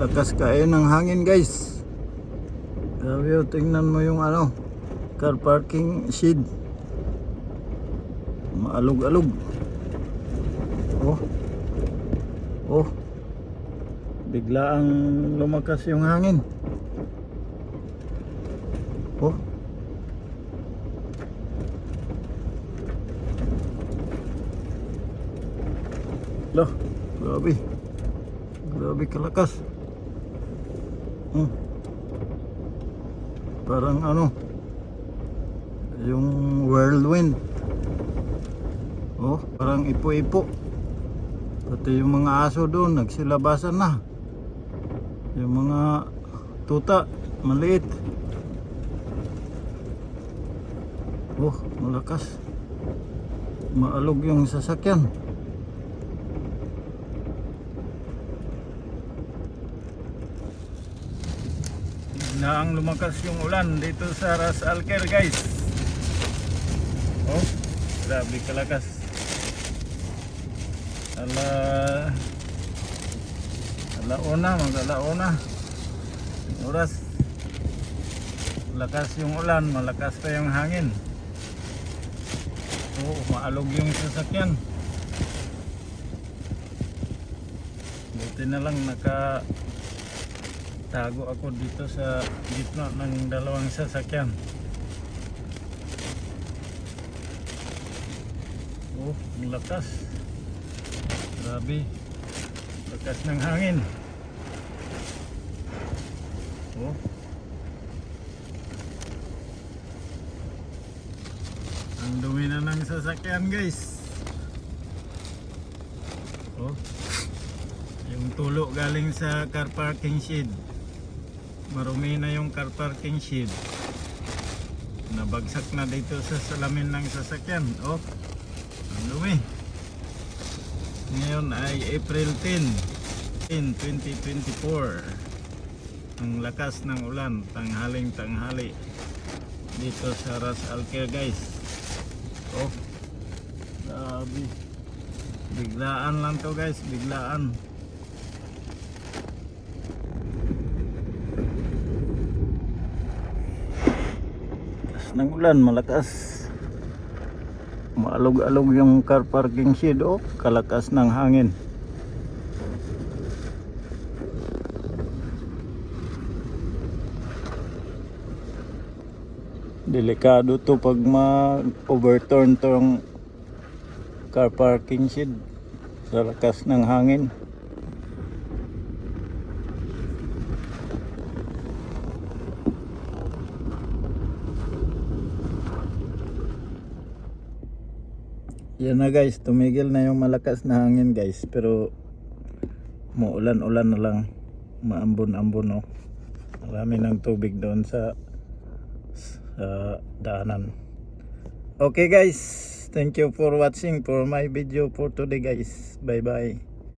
Lakas kayo ng hangin guys. Grabe oh, tingnan mo yung ano, car parking shed. Maalog-alog. Oh. Oh. Bigla ang lumakas yung hangin. Oh. Lah, grabe. Grabe kalakas. Hmm. Parang ano, yung whirlwind. Oh, parang ipo-ipo. Pati yung mga aso doon, nagsilabasan na. Yung mga tuta, maliit. Oh, malakas. Maalog yung sasakyan. Na ang lumakas yung ulan dito sa Ras Alker guys. Oh grabe kalakas. Ala ala una mag ala una oras. Lakas yung ulan malakas pa yung hangin. Oh maalog yung sasakyan. Buti na lang naka tago ako dito sa gitna ng dalawang sasakyan. Oh ang lakas. Grabe. Lakas ng hangin. Oh. Ang dumi na ng sasakyan guys. Oh. Yung tulo galing sa car parking shed marumi na yung car parking shed. Nabagsak na dito sa salamin ng sasakyan. Oh ang ngayon ay April 10 10, 2024 ang lakas ng ulan tanghaling tanghali dito sa Ras Alker guys. Oh grabe. Biglaan lang to guys. Biglaan Lakas ng ulan, malakas. Maalog-alog yung car parking shed oh, kalakas ng hangin. Delikado to pag ma-overturn tong car parking shed sa lakas ng hangin. Yan na guys, tumigil na yung malakas na hangin guys. Pero muulan-ulan na lang. Maambon-ambon no. Marami ng tubig doon sa sa daanan. Okay guys, thank you for watching for my video for today guys. Bye bye.